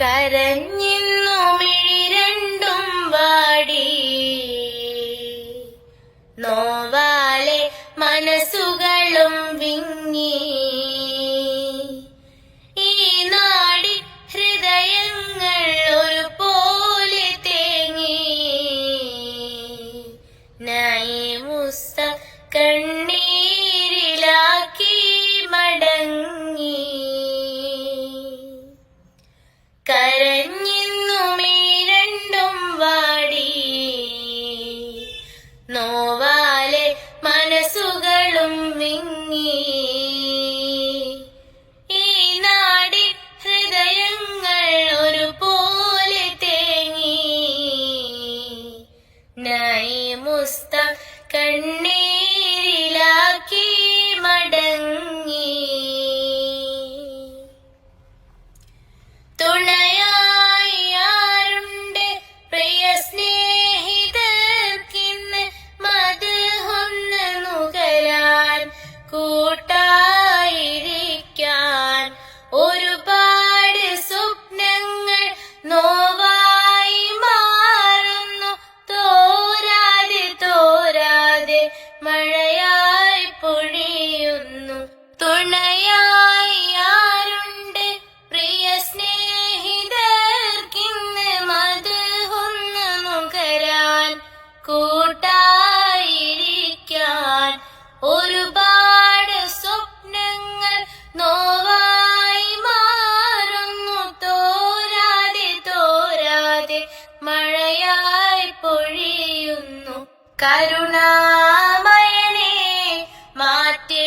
കരഞ്ഞിന്നു മിഴിരണ്ടും വാടി. നോവാലെ മനസ്സുക നോവാലെ മനസ്സുകളും വിങ്ങി. ഈ ഹൃദയങ്ങൾ ഒരുപോലെ തേങ്ങി. നൈ മുസ്ത പൊഴിയുന്നു കരുണാമയണി മാറ്റേണമവരെ.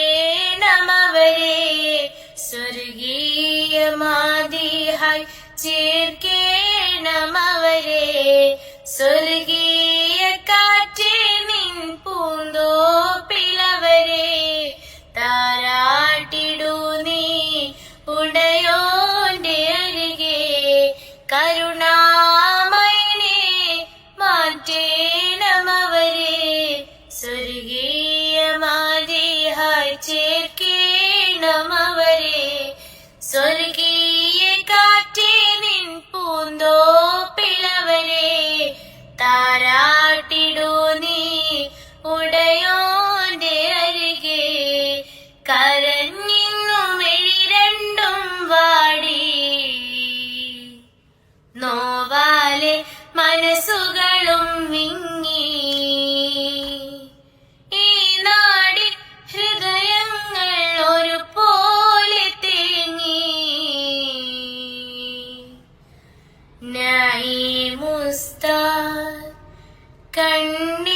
സ്വർഗീയമാതിഹായി ചേർക്കേണമവരെ. സ്വർഗ മുസ്താ കണ്ണു